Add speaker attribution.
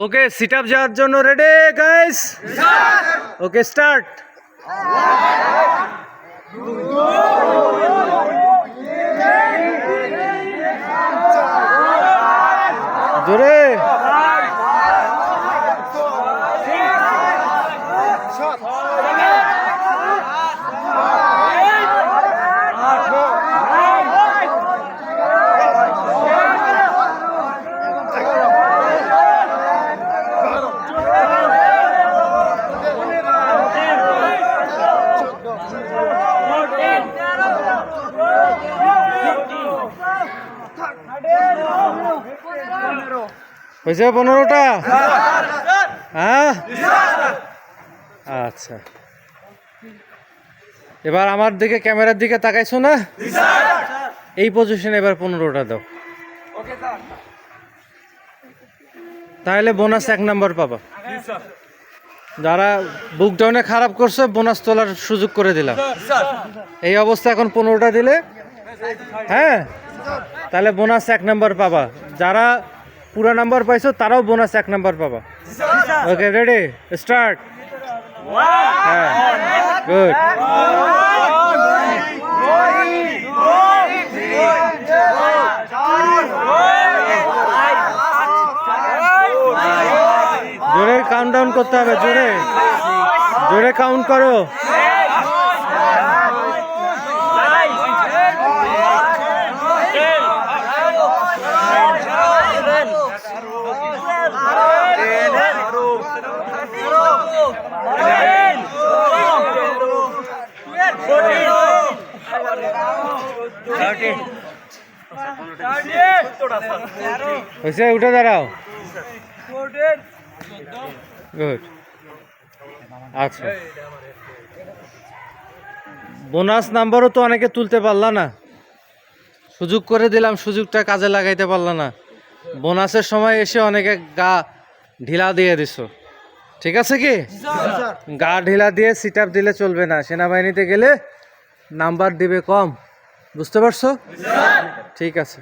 Speaker 1: ওকে sit up যাওয়ার জন্য ready guys okay start জোরে। হয়েছে পনেরোটা? হ্যাঁ? আচ্ছা। এবার আমার দিকে, ক্যামেরার দিকে তাকাইছো না? এই পজিশনে এবার পনেরোটা দাও। তাহলে বোনাস এক নাম্বার পাবা। যারা বুক ডাউনে খারাপ করছে বোনাস তোলার সুযোগ করে দিলাম। এই অবস্থা এখন পনেরোটা দিলে হ্যাঁ? তাহলে বোনাস এক নাম্বার পাবা। যারা পুরো নাম্বার পাইছো, তারাও বোনাস এক নাম্বার পাবা। ওকে রেডি স্টার্ট হ্যাঁ। গুড জোরে কাউন্ট ডাউন করতে হবে, জোরে। জোরে কাউন্ট করো। উঠে দাঁড়াও। গুড। আচ্ছা। বোনাস নাম্বারও তো অনেকে তুলতে পারলা না। সুযোগ করে দিলাম, সুযোগটা কাজে লাগাইতে পারলা না। বোনাসের সময় এসে অনেকে গা ঢিলা দিয়ে দিছো। ঠিক আছে কি? গা ঢিলা দিয়ে সিট আপ দিলে চলবে না। সেনাবাহিনীতে গেলে নাম্বার দিবে কম। বুঝতে পারছ? ঠিক আছে।